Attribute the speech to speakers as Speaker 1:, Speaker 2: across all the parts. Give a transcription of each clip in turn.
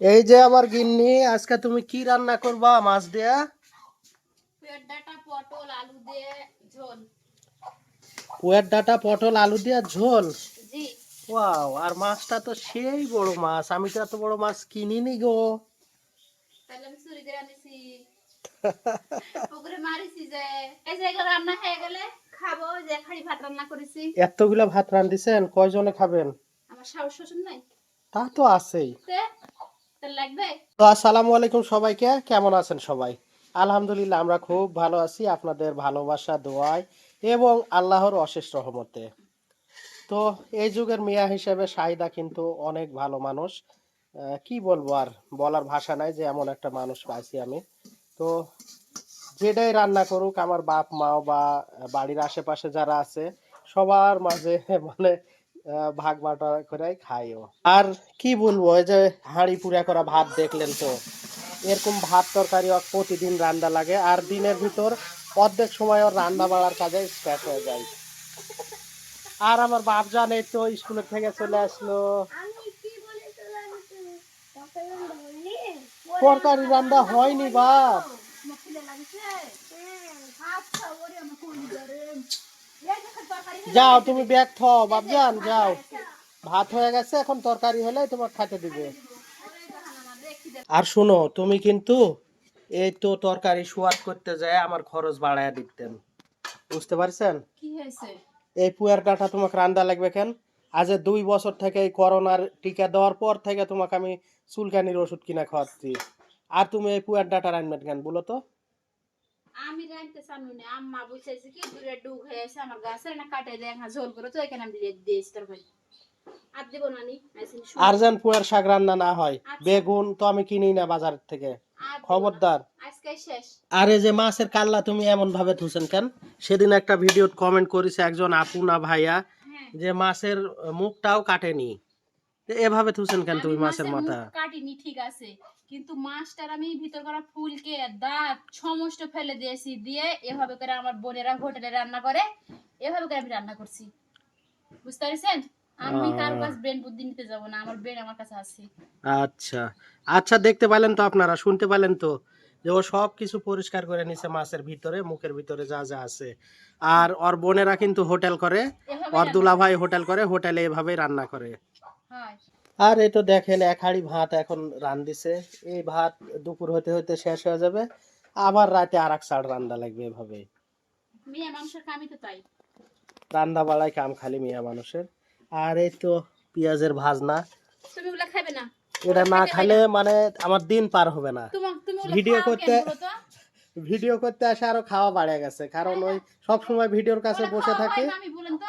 Speaker 1: এই যে আমার গিন্নি আজকে তুমি কি রান্না করবা মাছ দিয়া?
Speaker 2: পেট ডাটা পটল আলু দিয়ে ঝোল।
Speaker 1: পুয়ের ডাটা পটল আলু দিয়া ঝোল?
Speaker 2: জি।
Speaker 1: ওয়াও আর মাছটা তো সেই বড় মাছ। আমি তো এত বড় মাছ কিনিনি গো। এতগুলা ভাত রান্ধিছেন কয়জনে খাবেন? তা তো আছেই।
Speaker 2: তে
Speaker 1: আসসালামু আলাইকুম সবাইকে, কেমন আছেন সবাই? আলহামদুলিল্লাহ আমরা খুব ভালো আছি আপনাদের ভালোবাসা, দোয়ায় এবং আল্লাহর অশেষ রহমতে। তো এই যুগের হিসেবে কিন্তু অনেক ভালো মানুষ। কি বলব আর, বলার ভাষা নাই যে এমন একটা মানুষ পাইছি আমি। তো যেটাই রান্না করুক, আমার বাপ মাও বা বাড়ির আশেপাশে যারা আছে, সবার মাঝে মানে ভাগ বাটা করে খাইও। আর কি বলব, এই যে হাঁড়ি পুরা করা ভাত দেখলেন তো, এরকম ভাত তরকারি প্রতিদিন রান্না লাগে, আর দিনের ভিতর অর্ধেক সময় রান্না বাড়ার কাজে স্টার্ট হয়ে যায়। আর আমার বাপ জানে তো স্কুলের থেকে চলে আসলো। তরকারি রান্না হয়নি বাপ। যাও তুমি ব্যাগ থাও বাপ যান যাও। ভাত হয়ে গেছে এখন তরকারি হলে তোমার খাইতে দিবে। আর শোনো তুমি কিন্তু এই তো তরকারি সোয়াদ করতে যায় আমার খরচ বাড়ায় দিতেন। বুঝতে পারছেন? এই পুয়ার ডাটা তোমাকে রান্দা লাগবে কেন? আজ দুই বছর থেকে এই করোনার টিকা দেওয়ার পর থেকে তোমাকে আমি চুলকানির ওষুধ কিনা খাওয়াচ্ছি। আর তুমি এই পুয়ার ডাটা রান্না কেন বলো তো?
Speaker 2: আমি রাখতে চানু না আম্মা বুঝাইছে কি দূরে ডুব হয়েছে আমার গাছে না কাটে দেয় হ্যাঁ ঝোল করে তো এখানে আমি দিয়ে দিয়েছি তোর ভাই। আর দেবো না নি
Speaker 1: আর যেন পুয়ার শাক রান্না না হয়
Speaker 2: আচ্ছা।
Speaker 1: বেগুন তো আমি কিনি না বাজার থেকে।
Speaker 2: আর দেবো না।
Speaker 1: খবরদার। আর যে মাছের কাল্লা তুমি এমন ভাবে কেন? সেদিন একটা ভিডিও কমেন্ট করেছে একজন আপু না ভাইয়া
Speaker 2: হ্যাঁ।
Speaker 1: যে মাছের মুখটাও কাটেনি। এভাবে থুছেন কেন তুমি মাছের মাথা?
Speaker 2: কাটিনি ঠিক আছে। কিন্তু মাছটার আমি ভিতর করা ফুলকে দাঁত সমস্ত ফেলে দিয়েছি দিয়ে এভাবে করে আমার বোনেরা হোটেলে রান্না করে এভাবে করে আমি রান্না করছি। বুঝতে পারছেন? আমি। কারও কাছে ব্রেন বুদ্ধি নিতে যাব না আমার ব্রেন আমার কাছে আছে।
Speaker 1: আচ্ছা। আচ্ছা দেখতে পেলেন তো আপনারা শুনতে পেলেন তো যে ও সব কিছু পরিষ্কার করে নিছে মাছের ভিতরে মুখের ভিতরে যা যা আছে। আর ওর বোনেরা কিন্তু হোটেল করে ওর
Speaker 2: রান্না
Speaker 1: দুলা ভাই হোটেল করে হোটেলে এভাবেই রান্না করে।
Speaker 2: হয়।
Speaker 1: আর এই তো দেখেন এক হাঁড়ি ভাত এখন রান দিছে এই ভাত দুপুর হতে হতে শেষ হয়ে যাবে। আবার রাতে আর এক সাইড রান্না লাগবে এভাবে।
Speaker 2: মেয়ে মানুষের কামই তো তাই।
Speaker 1: রান্না বাড়াই কাম খালি মিয়া মানুষের। আর এই তো পেঁয়াজের ভাজনা।
Speaker 2: তুমি ওগুলা খাবে না?
Speaker 1: এটা না খালে মানে আমার দিন পার হবে না। ভিডিও করতে- ভিডিও করতে আসে আরও খাওয়া বাড়ে গেছে। কারণ ওই সব সময় ভিডিওর কাছে বসে থাকি
Speaker 2: হয় না, আমি বলেন তো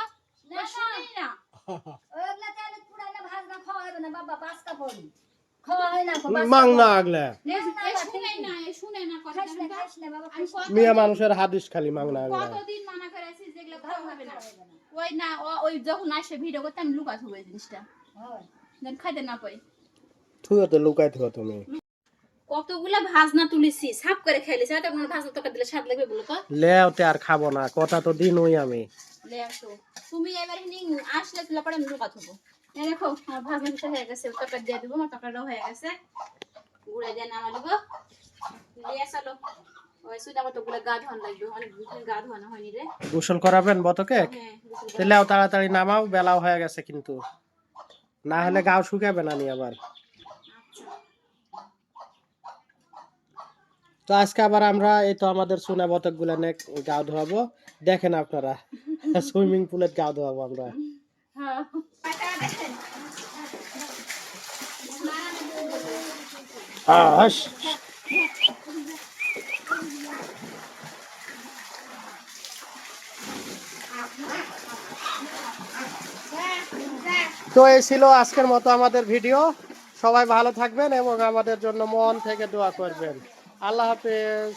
Speaker 2: ও শুনেই না
Speaker 1: মাং না আগলে।
Speaker 2: না এ শুনে না কথা তো।
Speaker 1: মিয়া মানুষের হাদিস খালি মাং না আগলে।
Speaker 2: কতদিন মানা যেগুলো হবে না? ওই না ওই যখন আসে ভিডিও করতে আমি লুকা থাকব এই জিনিসটা। যেন খাইতে না পাই
Speaker 1: তুইও তো লুকাই থাকো তুমি।
Speaker 2: কতগুলা ভাজনা তুলেছি সাফ করে খাইলেছি আর তখন ভাজনা তোকে দিলে স্বাদ লাগবে বলো তো।
Speaker 1: লেওতে আর খাব না কথা তো দিন ওই আমি।
Speaker 2: লে আসো তুমি এবার হিনি আসলে তুলা পরে আমি লুকা দেখো আমার ভাজনা হয়ে গেছে তরকারি দিয়ে দেবো আমার তরকারিটাও হয়ে গেছে। গুড়ে দিয়ে নামা দেবো। লিয়ে চলো। ওই সুইটা মতো গুলো গা ধোয়ান লাগবে অনেক দিন গা ধোয়ানো হয়নি রে।
Speaker 1: গোসল করাবেন বতকে?
Speaker 2: হ্যাঁ
Speaker 1: তাহলেও তাড়াতাড়ি নামাও বেলাও হয়ে গেছে কিন্তু। না হলে গাও শুকাবে না নি আবার। তো আজকে আবার আমরা এই তো আমাদের সোনা বতকগুলা নে গাও ধোয়াবো। দেখেন আপনারা সুইমিং পুলে গাও ধোয়াবো আমরা।
Speaker 2: হ্যাঁ।
Speaker 1: আস। তো এই ছিল আজকের মতো আমাদের ভিডিও। সবাই ভালো থাকবেন এবং আমাদের জন্য মন থেকে দোয়া করবেন। আল্লাহ হাফেজ।